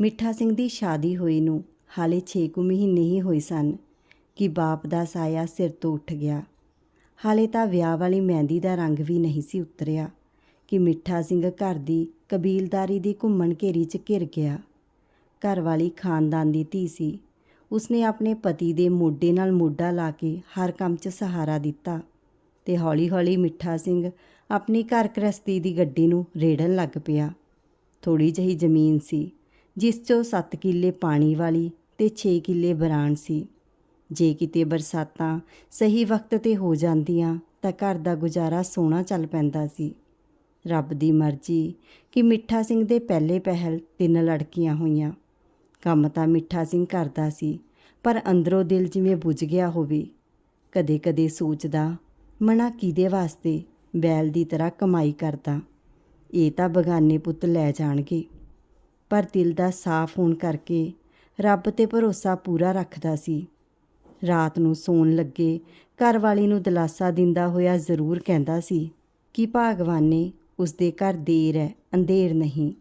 ਮਿੱਠਾ ਸਿੰਘ ਦੀ ਸ਼ਾਦੀ ਹੋਈ ਨੂੰ ਹਾਲੇ 6 ਕੁ ਮਹੀਨੇ ਹੀ ਹੋਏ ਸਨ ਕਿ ਬਾਪ ਦਾ ਸਾਇਆ ਸਿਰ ਤੋਂ ਉੱਠ ਗਿਆ। ਹਾਲੇ ਤਾਂ ਵਿਆਹ ਵਾਲੀ ਮਹਿੰਦੀ ਦਾ ਰੰਗ ਵੀ ਨਹੀਂ ਸੀ ਉਤਰਿਆ ਕਿ ਮਿੱਠਾ ਸਿੰਘ ਘਰ ਦੀ ਕਬੀਲਦਾਰੀ ਦੀ ਘੁੰਮਣ ਘੇਰੀ 'ਚ ਘਿਰ ਗਿਆ। ਘਰ ਵਾਲੀ ਖਾਨਦਾਨ ਦੀ ਧੀ ਸੀ। ਉਸਨੇ ਆਪਣੇ ਪਤੀ ਦੇ ਮੋਢੇ ਨਾਲ ਮੋਢਾ ਲਾ ਕੇ ਹਰ ਕੰਮ 'ਚ ਸਹਾਰਾ ਦਿੱਤਾ ਤੇ ਹੌਲੀ-ਹੌਲੀ ਮਿੱਠਾ ਸਿੰਘ ਆਪਣੀ ਘਰ ਗ੍ਰਸਤੀ ਦੀ ਗੱਡੀ ਨੂੰ ਰੇੜਨ ਲੱਗ ਪਿਆ। ਥੋੜੀ ਜਹੀ ਜ਼ਮੀਨ ਸੀ। ਜਿਸ 'ਚੋਂ 7 ਕਿੱਲੇ ਪਾਣੀ ਵਾਲੀ ਤੇ 6 ਕਿੱਲੇ ਬਰਾਨ ਸੀ। ਜੇ ਕਿਤੇ ਬਰਸਾਤਾਂ ਸਹੀ ਵਕਤ ਤੇ ਹੋ ਜਾਂਦੀਆਂ ਤਾਂ ਘਰ ਦਾ ਗੁਜ਼ਾਰਾ ਸੋਹਣਾ ਚੱਲ ਪੈਂਦਾ ਸੀ। ਰੱਬ ਦੀ ਮਰਜ਼ੀ ਕਿ ਮਿੱਠਾ ਸਿੰਘ ਦੇ ਪਹਿਲੇ ਪਹਿਲ ਤਿੰਨ ਲੜਕੀਆਂ ਹੋਈਆਂ। ਕੰਮ ਤਾਂ ਮਿੱਠਾ ਸਿੰਘ ਕਰਦਾ ਸੀ, ਪਰ ਅੰਦਰੋਂ ਦਿਲ ਜਿਵੇਂ ਬੁਝ ਗਿਆ ਹੋਵੇ। ਕਦੇ-ਕਦੇ ਸੋਚਦਾ, ਮਨਾ ਕਿਹਦੇ ਵਾਸਤੇ ਬੈਲ ਦੀ ਤਰ੍ਹਾਂ ਕਮਾਈ ਕਰਦਾ। ਇਹ ਤਾਂ ਬਗਾਨੇ ਪੁੱਤ ਲੈ ਜਾਣਗੇ। ਪਰ ਦਿਲ ਦਾ ਸਾਫ਼ ਹੋਣ ਕਰਕੇ ਰੱਬ ਤੇ ਭਰੋਸਾ ਪੂਰਾ ਰੱਖਦਾ ਸੀ। ਰਾਤ ਨੂੰ ਸੌਣ ਲੱਗੇ ਘਰ ਵਾਲੀ ਨੂੰ ਦਿਲਾਸਾ ਦਿੰਦਾ ਹੋਇਆ ਜ਼ਰੂਰ ਕਹਿੰਦਾ ਸੀ ਕਿ ਭਾਗਵਾਨੇ ਉਸ ਦੇ ਘਰ ਦੇਰ ਹੈ, ਅੰਧੇਰ ਨਹੀਂ।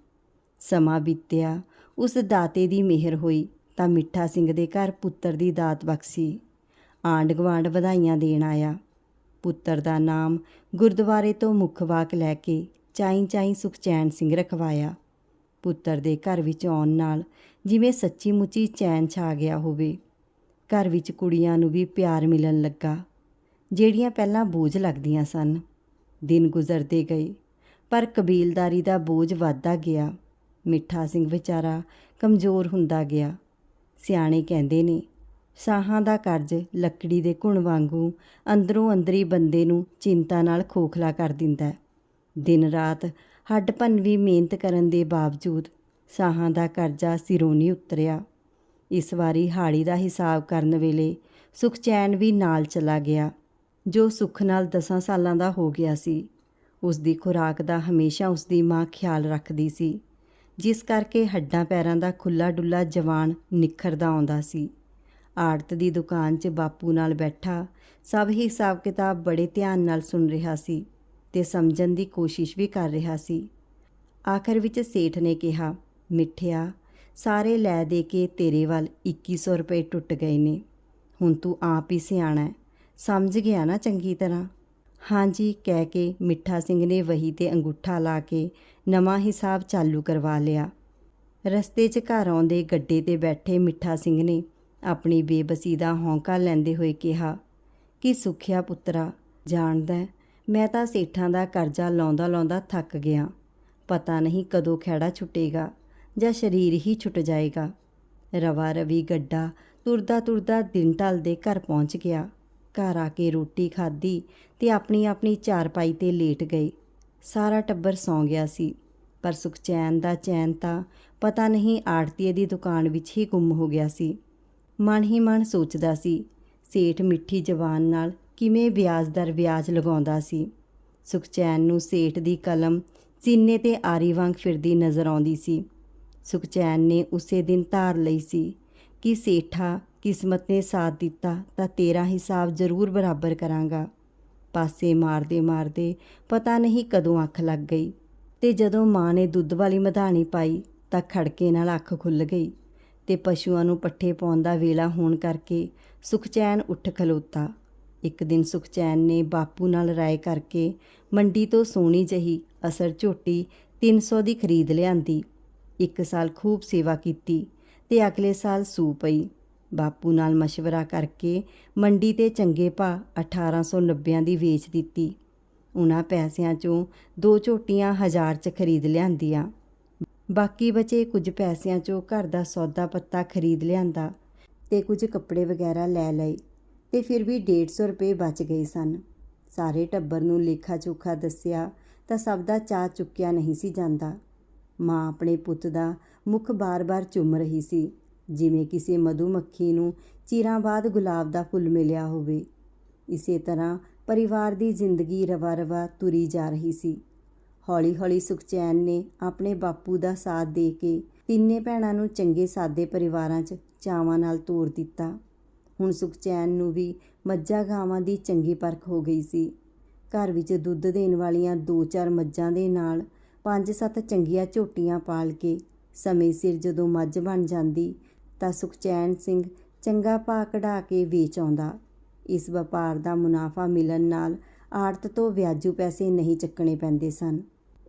ਸਮਾਂ ਬੀਤਿਆ, ਉਸ ਦਾਤੇ ਦੀ ਮਿਹਰ ਹੋਈ ਤਾਂ ਮਿੱਠਾ ਸਿੰਘ ਦੇ ਘਰ ਪੁੱਤਰ ਦੀ ਦਾਤ ਬਖਸ਼ੀ। ਆਂਡ ਗਵਾਂਡ ਵਧਾਈਆਂ ਦੇਣ ਆਇਆ। ਪੁੱਤਰ ਦਾ ਨਾਮ ਗੁਰਦੁਆਰੇ ਤੋਂ ਮੁੱਖ ਵਾਕ ਲੈ ਕੇ ਚਾਈ ਚਾਈ ਸੁਖਚੈਨ ਸਿੰਘ ਰਖਵਾਇਆ। ਪੁੱਤਰ ਦੇ ਘਰ ਵਿੱਚ ਆਉਣ ਨਾਲ ਜਿਵੇਂ ਸੱਚੀ ਮੁੱਚੀ ਚੈਨ ਛਾ ਗਿਆ ਹੋਵੇ, ਘਰ ਵਿੱਚ ਕੁੜੀਆਂ ਨੂੰ ਵੀ ਪਿਆਰ ਮਿਲਣ ਲੱਗਾ, ਜਿਹੜੀਆਂ ਪਹਿਲਾਂ ਬੋਝ ਲੱਗਦੀਆਂ ਸਨ। ਦਿਨ ਗੁਜ਼ਰਦੇ ਗਏ, ਪਰ ਕਬੀਲਦਾਰੀ ਦਾ ਬੋਝ ਵੱਧਦਾ ਗਿਆ। ਮਿੱਠਾ ਸਿੰਘ ਵਿਚਾਰਾ ਕਮਜ਼ੋਰ ਹੁੰਦਾ ਗਿਆ। ਸਿਆਣੇ ਕਹਿੰਦੇ ਨੇ, ਸਾਹਾਂ ਦਾ ਕਰਜ਼ ਲੱਕੜੀ ਦੇ ਘੁਣ ਵਾਂਗੂ ਅੰਦਰੋਂ ਅੰਦਰੀ ਬੰਦੇ ਨੂੰ ਚਿੰਤਾ ਨਾਲ ਖੋਖਲਾ ਕਰ ਦਿੰਦਾ ਹੈ। ਦਿਨ ਰਾਤ ਹੱਡ ਭੰਨਵੀਂ ਮਿਹਨਤ ਕਰਨ ਦੇ ਬਾਵਜੂਦ ਸਾਹਾਂ ਦਾ ਕਰਜ਼ਾ ਸਿਰੋਂ ਨਹੀਂ ਉਤਰਿਆ। ਇਸ ਵਾਰੀ ਹਾੜੀ ਦਾ ਹਿਸਾਬ ਕਰਨ ਵੇਲੇ ਸੁਖਚੈਨ ਵੀ ਨਾਲ ਚਲਾ ਗਿਆ, ਜੋ ਸੁੱਖ ਨਾਲ 10 ਸਾਲਾਂ ਦਾ ਹੋ ਗਿਆ ਸੀ। ਉਸ ਦੀ ਖੁਰਾਕ ਦਾ ਹਮੇਸ਼ਾ ਉਸ ਦੀ ਮਾਂ ਖਿਆਲ ਰੱਖਦੀ ਸੀ, ਜਿਸ ਕਰਕੇ ਹੱਡਾਂ ਪੈਰਾਂ ਦਾ ਖੁੱਲਾ ਡੁੱਲਾ ਜਵਾਨ ਨਿਖਰਦਾ ਆਉਂਦਾ ਸੀ। ਆੜਤ ਦੀ ਦੁਕਾਨ 'ਚ ਬਾਪੂ ਨਾਲ ਬੈਠਾ ਸਭ ਹਿਸਾਬ ਕਿਤਾਬ ਬੜੇ ਧਿਆਨ ਨਾਲ ਸੁਣ ਰਿਹਾ ਸੀ। ਤੇ ਸਮਝਣ ਦੀ ਕੋਸ਼ਿਸ਼ ਵੀ ਕਰ ਰਿਹਾ ਸੀ। ਆਖਰ ਵਿੱਚ ਸੇਠ ਨੇ ਕਿਹਾ, ਮਿੱਠਿਆ, ਸਾਰੇ ਲੈ ਦੇ ਕੇ ਤੇਰੇ ਵੱਲ 2100 ਰੁਪਏ ਟੁੱਟ ਗਏ ਨੇ। ਹੁਣ ਤੂੰ ਆਪ ਹੀ ਸਿਆਣਾ ਸਮਝ ਗਿਆ ਨਾ ਚੰਗੀ ਤਰ੍ਹਾਂ? ਹਾਂਜੀ, ਕਹਿ ਕੇ ਮਿੱਠਾ ਸਿੰਘ ਨੇ ਵਹੀ ਤੇ ਅੰਗੂਠਾ ਲਾ ਕੇ ਨਵਾਂ ਹਿਸਾਬ ਚਾਲੂ ਕਰਵਾ ਲਿਆ। ਰਸਤੇ 'ਚ ਘਰ ਆਉਂਦੇ ਗੱਡੇ ਤੇ ਬੈਠੇ ਮਿੱਠਾ ਸਿੰਘ ਨੇ ਆਪਣੀ ਬੇਬਸੀ ਦਾ ਹੌਂਕਾ ਲੈਂਦੇ ਹੋਏ ਕਿਹਾ, ਕਿ ਸੁਖਿਆ ਪੁੱਤਰਾ, ਜਾਣਦਾ ਮੈਂ ਤਾਂ ਸੇਠਾਂ ਦਾ ਕਰਜ਼ਾ ਲਾਉਂਦਾ ਲਾਉਂਦਾ ਥੱਕ ਗਿਆ। ਪਤਾ ਨਹੀਂ ਕਦੋਂ ਖਹਿੜਾ ਛੁੱਟੇਗਾ ਜਾਂ ਸਰੀਰ ਹੀ ਛੁੱਟ ਜਾਏਗਾ। ਰਵਾ ਰਵੀ ਗੱਡਾ ਤੁਰਦਾ ਤੁਰਦਾ ਦਿਨ ਢਲਦੇ ਘਰ ਪਹੁੰਚ ਗਿਆ। ਘਰ ਆ ਕੇ ਰੋਟੀ ਖਾਧੀ ਤੇ ਆਪਣੀ ਆਪਣੀ ਚਾਰਪਾਈ ਤੇ ਲੇਟ ਗਏ ਸਾਰਾ ਟੱਬਰ ਸੌਂ ਗਿਆ ਸੀ। ਪਰ ਸੁਖਚੈਨ ਦਾ ਚੈਨ ਤਾਂ ਪਤਾ ਨਹੀਂ ਆੜਤੀਏ ਦੀ ਦੁਕਾਨ ਵਿੱਚ ਹੀ ਗੁੰਮ ਹੋ ਗਿਆ ਸੀ। ਮਨ ਹੀ ਮਨ ਸੋਚਦਾ ਸੀ, ਸੇਠ ਮਿੱਠੀ ਜ਼ਬਾਨ ਨਾਲ ਕਿਵੇਂ ਵਿਆਜ ਦਰ ਵਿਆਜ ਲਗਾਉਂਦਾ ਸੀ? ਸੁਖਚੈਨ ਨੂੰ ਸੇਠ ਦੀ ਕਲਮ ਸੀਨੇ ਤੇ ਆਰੀ ਵਾਂਗ ਫਿਰਦੀ ਨਜ਼ਰ ਆਉਂਦੀ ਸੀ। ਸੁਖਚੈਨ ਨੇ ਉਸੇ ਦਿਨ ਧਾਰ ਲਈ ਸੀ ਕਿ ਸੇਠਾ ਕਿਸਮਤ ਨੇ ਸਾਥ ਦਿੱਤਾ ਤਾਂ ਤੇਰਾ ਹਿਸਾਬ ਜ਼ਰੂਰ ਬਰਾਬਰ ਕਰਾਂਗਾ। ਪਾਸੇ ਮਾਰਦੇ ਮਾਰਦੇ ਪਤਾ ਨਹੀਂ ਕਦੋਂ ਅੱਖ ਲੱਗ ਗਈ ਤੇ ਜਦੋਂ ਮਾਂ ਨੇ ਦੁੱਧ ਵਾਲੀ ਮਧਾਣੀ ਪਾਈ ਤਾਂ ਖੜਕੇ ਨਾਲ ਅੱਖ ਖੁੱਲ ਗਈ ਤੇ ਪਸ਼ੂਆਂ ਨੂੰ ਪੱਠੇ ਪਾਉਣ ਦਾ ਵੇਲਾ ਹੋਣ ਕਰਕੇ ਸੁਖਚੈਨ ਉੱਠ ਖਲੋਤਾ। ਇੱਕ ਦਿਨ ਸੁਖਚੈਨ ਨੇ ਬਾਪੂ ਨਾਲ ਰਾਏ ਕਰਕੇ ਮੰਡੀ ਤੋਂ ਸੋਹਣੀ ਜਹੀ ਅਸਰ ਝੋਟੀ 300 ਦੀ ਖਰੀਦ ਲਿਆਂਦੀ। ਇੱਕ ਸਾਲ ਖੂਬ ਸੇਵਾ ਕੀਤੀ ਤੇ ਅਗਲੇ ਸਾਲ ਸੂ ਪਈ। ਬਾਪੂ ਨਾਲ مشਵਰਾ ਕਰਕੇ ਮੰਡੀ ਤੇ ਚੰਗੇ ਭਾ 1890 ਦੀ ਵੇਚ ਦਿੱਤੀ। ਉਹਨਾਂ ਪੈਸਿਆਂ ਚੋਂ ਦੋ ਝੋਟੀਆਂ ਹਜ਼ਾਰ ਚ ਖਰੀਦ ਲਿਆਂਦੀਆਂ। ਬਾਕੀ ਬਚੇ ਕੁਝ ਪੈਸਿਆਂ ਚੋਂ ਘਰ ਦਾ ਸੌਦਾ ਪੱਤਾ ਖਰੀਦ ਲਿਆਂਦਾ ਤੇ ਕੁਝ ਕੱਪੜੇ ਵਗੈਰਾ ਲੈ ਲਏ। ਤੇ ਫਿਰ ਵੀ 150 ਰੁਪਏ ਬਚ ਗਏ ਸਨ। ਸਾਰੇ ਟੱਬਰ ਨੂੰ ਲੇਖਾ ਚੋਖਾ ਦੱਸਿਆ ਤਾਂ ਸਭ ਦਾ ਚਾਹ ਚੁੱਕਿਆ ਨਹੀਂ ਸੀ ਜਾਂਦਾ। ਮਾਂ ਆਪਣੇ ਪੁੱਤ ਦਾ ਮੁਖ ਬਾਰ-ਬਾਰ ਚੁੰਮ ਰਹੀ ਸੀ, ਜਿਵੇਂ ਕਿਸੇ ਮਧੂਮੱਖੀ ਨੂੰ ਚਿਰਾਂ ਬਾਅਦ ਗੁਲਾਬ ਦਾ ਫੁੱਲ ਮਿਲਿਆ ਹੋਵੇ। ਇਸੇ ਤਰ੍ਹਾਂ ਪਰਿਵਾਰ ਦੀ ਜ਼ਿੰਦਗੀ ਰਵਾ-ਰਵਾ ਤੁਰੀ ਜਾ ਰਹੀ ਸੀ। ਹੌਲੀ-ਹੌਲੀ ਸੁਖਚੈਨ ਨੇ ਆਪਣੇ ਬਾਪੂ ਦਾ ਸਾਥ ਦੇ ਕੇ ਤਿੰਨੇ ਭੈਣਾਂ ਨੂੰ ਚੰਗੇ ਸਾਦੇ ਪਰਿਵਾਰਾਂ 'ਚ ਚਾਵਾਂ ਨਾਲ ਤੋਰ ਦਿੱਤਾ। ਹੁਣ ਸੁਖਚੈਨ ਨੂੰ ਵੀ ਮੱਝਾਂ ਗਾਵਾਂ ਦੀ ਚੰਗੀ ਪਰਖ ਹੋ ਗਈ ਸੀ। ਘਰ ਵਿੱਚ ਦੁੱਧ ਦੇਣ ਵਾਲੀਆਂ ਦੋ ਚਾਰ ਮੱਝਾਂ ਦੇ ਨਾਲ ਪੰਜ ਸੱਤ ਚੰਗੀਆਂ ਝੋਟੀਆਂ ਪਾਲ ਕੇ ਸਮੇਂ ਸਿਰ ਜਦੋਂ ਮੱਝ ਬਣ ਜਾਂਦੀ ਤਾਂ ਸੁਖਚੈਨ ਸਿੰਘ ਚੰਗਾ ਭਾਅ ਕਢਾ ਕੇ ਵੇਚ ਆਉਂਦਾ। ਇਸ ਵਪਾਰ ਦਾ ਮੁਨਾਫਾ ਮਿਲਣ ਨਾਲ ਆੜਤ ਤੋਂ ਵਿਆਜੂ ਪੈਸੇ ਨਹੀਂ ਚੱਕਣੇ ਪੈਂਦੇ ਸਨ।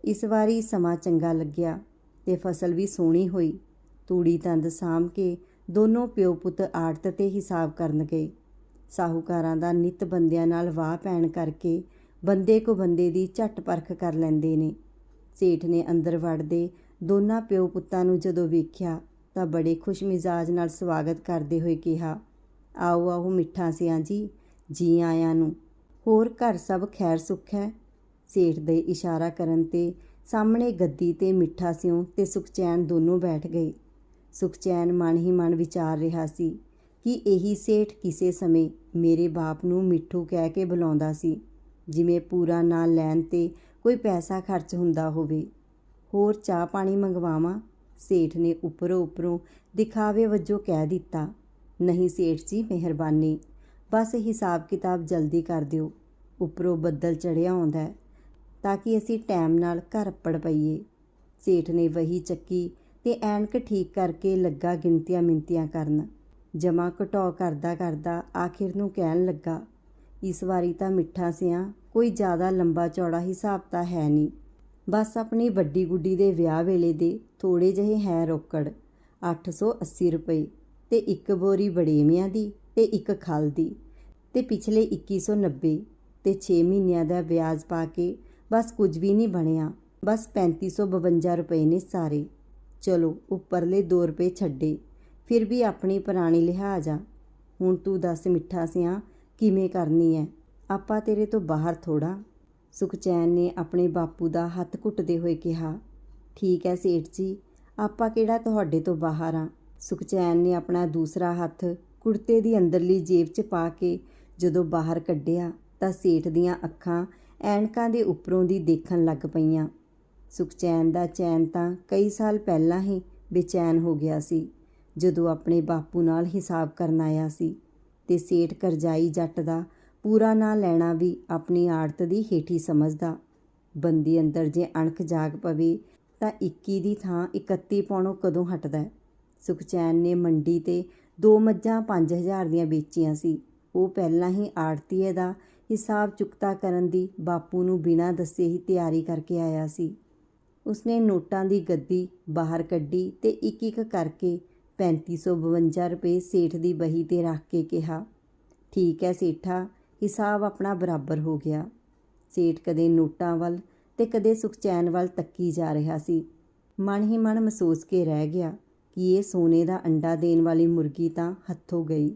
ਇਸ ਵਾਰੀ ਸਮਾਂ ਚੰਗਾ ਲੱਗਿਆ ਤੇ ਫਸਲ ਵੀ ਸੋਹਣੀ ਹੋਈ। ਤੂੜੀ ਤੰਦ ਸਾਂਭ ਕੇ ਦੋਨੋਂ ਪਿਓ ਪੁੱਤ ਆੜਤ ਤੇ ਹਿਸਾਬ ਕਰਨ ਗਏ ਸਾਹੂਕਾਰਾਂ ਦਾ ਨਿਤ ਬੰਦਿਆਂ ਨਾਲ ਵਾਹ ਪੈਣ ਕਰਕੇ ਬੰਦੇ ਕੋ ਬੰਦੇ ਦੀ ਝੱਟ ਪਰਖ ਕਰ ਲੈਂਦੇ ਨੇ। ਸੇਠ ਨੇ ਅੰਦਰ ਵੜਦੇ ਦੋਨਾਂ ਪਿਓ ਪੁੱਤਾਂ ਨੂੰ ਜਦੋਂ ਵੇਖਿਆ ਤਾਂ ਬੜੇ ਖੁਸ਼ ਮਿਜ਼ਾਜ ਨਾਲ ਸਵਾਗਤ ਕਰਦੇ ਹੋਏ ਕਿਹਾ, ਆਓ ਆਓ ਮਿੱਠਾ ਸਿਆਂ ਜੀ ਜੀ ਆਇਆਂ ਨੂੰ। ਹੋਰ ਘਰ ਸਭ ਖੈਰ ਸੁੱਖ ਹੈ? ਸੇਠ ਦੇ ਇਸ਼ਾਰਾ ਕਰਨ ਤੇ ਸਾਹਮਣੇ ਗੱਦੀ ਤੇ ਮਿੱਠਾ ਸਿਉ ਤੇ ਸੁਖਚੈਨ ਦੋਨੋਂ ਬੈਠ ਗਏ। ਸੁਖਚੈਨ ਮਨ ਹੀ ਮਨ ਵਿਚਾਰ ਰਿਹਾ ਸੀ ਕਿ ਇਹੀ ਸੇਠ ਕਿਸੇ ਸਮੇਂ ਮੇਰੇ ਬਾਪ ਨੂੰ ਮਿੱਠੂ ਕਹਿ ਕੇ ਬੁਲਾਉਂਦਾ ਸੀ, ਜਿਵੇਂ ਪੂਰਾ ਨਾਂ ਲੈਣ ਤੇ ਕੋਈ ਪੈਸਾ ਖਰਚ ਹੁੰਦਾ ਹੋਵੇ। ਹੋਰ ਚਾਹ ਪਾਣੀ ਮੰਗਵਾਵਾਂ? ਸੇਠ ਨੇ ਉੱਪਰੋਂ ਉੱਪਰੋਂ ਦਿਖਾਵੇ ਵਜੋਂ ਕਹਿ ਦਿੱਤਾ, ਨਹੀਂ ਸੇਠ ਜੀ, ਮਿਹਰਬਾਨੀ। ਬਸ ਹਿਸਾਬ ਕਿਤਾਬ ਜਲਦੀ ਕਰ ਦਿਓ। ਉੱਪਰੋਂ ਬੱਦਲ ਚੜਿਆ ਆਉਂਦਾ ਤਾਂ ਕਿ ਅਸੀਂ ਟਾਈਮ ਨਾਲ ਘਰ ਪੜ ਪਈਏ। ਸੇਠ ਨੇ ਵਹੀ ਚੱਕੀ ਤੇ ਐਨਕ ਠੀਕ ਕਰਕੇ ਲੱਗਾ ਗਿਣਤੀਆਂ ਮਿੰਤੀਆਂ ਕਰਨ। ਜਮਾ ਘਟਾਓ ਕਰਦਾ ਕਰਦਾ ਆਖਿਰ ਨੂੰ ਕਹਿਣ ਲੱਗਾ, ਇਸ ਵਾਰੀ ਤਾਂ ਮਿੱਠਾ ਸਿਆ, ਕੋਈ ਜ਼ਿਆਦਾ ਲੰਬਾ ਚੌੜਾ ਹਿਸਾਬ ਤਾਂ ਹੈ ਨਹੀਂ। ਬਸ ਆਪਣੀ ਵੱਡੀ ਗੁੱਡੀ ਦੇ ਵਿਆਹ ਵੇਲੇ ਦੇ ਥੋੜੇ ਜਿਹੇ ਹੈ ਰੋਕੜ 880 ਰੁਪਏ, ਤੇ ਇੱਕ ਬੋਰੀ ਬੜੇਵਿਆਂ ਦੀ ਤੇ ਇੱਕ ਖਲ ਦੀ, ਤੇ ਪਿਛਲੇ 2190 ਤੇ 6 ਮਹੀਨਿਆਂ ਦਾ ਵਿਆਜ ਪਾ ਕੇ ਬਸ ਕੁਝ ਵੀ ਨਹੀਂ ਬਣਿਆ, ਬਸ 3552 ਰੁਪਏ ਨੇ ਸਾਰੇ। ਚਲੋ, ਉੱਪਰਲੇ 2 ਰੁਪਏ ਛੱਡੇ, ਫਿਰ ਵੀ ਆਪਣੀ ਪੁਰਾਣੀ ਲਿਹਾਜ਼ ਆ ਹੁਣ ਤੂੰ ਦੱਸ ਮਿੱਠਾ ਸਿਆਂ, ਕਿਵੇਂ ਕਰਨੀ ਐ? ਆਪਾਂ ਤੇਰੇ ਤੋਂ ਬਾਹਰ ਥੋੜਾ ਸੁਖਚੈਨ ਨੇ ਆਪਣੇ ਬਾਪੂ ਦਾ ਹੱਥ ਘੁੱਟਦੇ ਹੋਏ ਕਿਹਾ, ਠੀਕ ਹੈ ਸੇਠ ਜੀ, ਆਪਾਂ ਕਿਹੜਾ ਤੁਹਾਡੇ ਤੋਂ ਬਾਹਰ ਆ? ਸੁਖਚੈਨ ਨੇ ਆਪਣਾ ਦੂਸਰਾ ਹੱਥ ਕੁੜਤੇ ਦੀ ਅੰਦਰਲੀ ਜੇਬ 'ਚ ਪਾ ਕੇ ਜਦੋਂ ਬਾਹਰ ਕੱਢਿਆ ਤਾਂ ਸੇਠ ਦੀਆਂ ਅੱਖਾਂ ਐਨਕਾਂ ਦੇ ਉੱਪਰੋਂ ਦੀ ਦੇਖਣ ਲੱਗ ਪਈਆਂ। ਸੁਖਚੈਨ ਦਾ ਚੈਨ ਤਾਂ ਕਈ ਸਾਲ ਪਹਿਲਾਂ ਹੀ ਬੇਚੈਨ ਹੋ ਗਿਆ ਸੀ, ਜਦੋਂ ਆਪਣੇ ਬਾਪੂ ਨਾਲ ਹਿਸਾਬ ਕਰਨ ਆਇਆ ਸੀ ਤੇ ਸੇਠ ਕਰਜ਼ਾਈ ਜੱਟ ਦਾ ਪੂਰਾ ਨਾ ਲੈਣਾ ਵੀ ਆਪਣੀ ਆੜਤ ਦੀ ਹੇਠੀ ਸਮਝਦਾ। ਬੰਦੀ ਅੰਦਰ ਜੇ ਅਣਖ ਜਾਗ ਪਵੇ ਤਾਂ 21 ਦੀ ਥਾਂ 31 ਪਾਉਣੋਂ ਕਦੋਂ ਹਟਦਾ ਸੁਖਚੈਨ ਨੇ ਮੰਡੀ ਤੇ ਦੋ ਮੱਝਾਂ 5000 ਦੀਆਂ ਵੇਚੀਆਂ ਸੀ। ਉਹ ਪਹਿਲਾਂ ਹੀ ਆੜਤੀਏ ਦਾ ਹਿਸਾਬ ਚੁਕਤਾ ਕਰਨ ਦੀ ਬਾਪੂ ਨੂੰ ਬਿਨਾਂ ਦੱਸੇ ਹੀ ਤਿਆਰੀ ਕਰਕੇ ਆਇਆ ਸੀ। ਉਸਨੇ ਨੋਟਾਂ ਦੀ ਗੱਦੀ ਬਾਹਰ ਕੱਢੀ ਤੇ ਇੱਕ ਇੱਕ ਕਰਕੇ 3552 ਰੁਪਏ ਸੇਠ ਦੀ ਬਹੀ ਤੇ ਰੱਖ ਕੇ ਕਿਹਾ, ਠੀਕ ਹੈ ਸੇਠਾ, ਹਿਸਾਬ ਆਪਣਾ ਬਰਾਬਰ ਹੋ ਗਿਆ। ਸੇਠ ਕਦੇ ਨੋਟਾਂ ਵੱਲ ਤੇ ਕਦੇ ਸੁਖਚੈਨ ਵੱਲ ਤੱਕੀ ਜਾ ਰਿਹਾ ਸੀ। ਮਨ ਹੀ ਮਨ ਮਹਿਸੂਸ ਕੇ ਰਹਿ ਗਿਆ ਕਿ ਇਹ ਸੋਨੇ ਦਾ ਅੰਡਾ ਦੇਣ ਵਾਲੀ ਮੁਰਗੀ ਤਾਂ ਹੱਥੋਂ ਗਈ।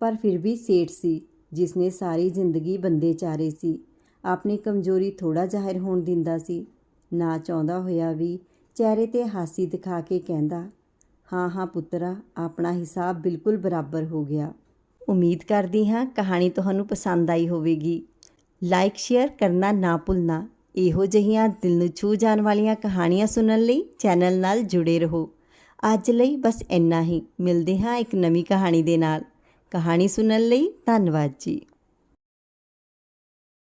ਪਰ ਫਿਰ ਵੀ ਸੇਠ ਸੀ ਜਿਸ ਨੇ ਸਾਰੀ ਜ਼ਿੰਦਗੀ ਬੰਦੇ ਚਾਰੇ ਸੀ। ਆਪਣੀ ਕਮਜ਼ੋਰੀ ਥੋੜਾ ਜ਼ਾਹਿਰ ਹੋਣ ਦਿੰਦਾ ਸੀ। ਨਾ ਚਾਹੁੰਦਾ ਹੋਇਆ ਵੀ ਚਿਹਰੇ ਤੇ ਹਾਸੀ ਦਿਖਾ ਕੇ ਕਹਿੰਦਾ, ਹਾਂ ਹਾਂ ਪੁੱਤਰਾ, ਆਪਣਾ ਹਿਸਾਬ ਬਿਲਕੁਲ ਬਰਾਬਰ ਹੋ ਗਿਆ। ਉਮੀਦ ਕਰਦੀ ਹਾਂ ਕਹਾਣੀ ਤੁਹਾਨੂੰ ਪਸੰਦ ਆਈ ਹੋਵੇਗੀ। ਲਾਈਕ, ਸ਼ੇਅਰ ਕਰਨਾ ਨਾ ਭੁੱਲਣਾ। ਇਹੋ ਜਿਹੀਆਂ ਦਿਲ ਨੂੰ ਛੂ ਜਾਣ ਵਾਲੀਆਂ ਕਹਾਣੀਆਂ ਸੁਣਨ ਲਈ ਚੈਨਲ ਨਾਲ ਜੁੜੇ ਰਹੋ। ਅੱਜ ਲਈ ਬਸ ਇੰਨਾ ਹੀ। ਮਿਲਦੇ ਹਾਂ ਇੱਕ ਨਵੀਂ ਕਹਾਣੀ ਦੇ ਨਾਲ। ਕਹਾਣੀ ਸੁਣਨ ਲਈ ਧੰਨਵਾਦ ਜੀ।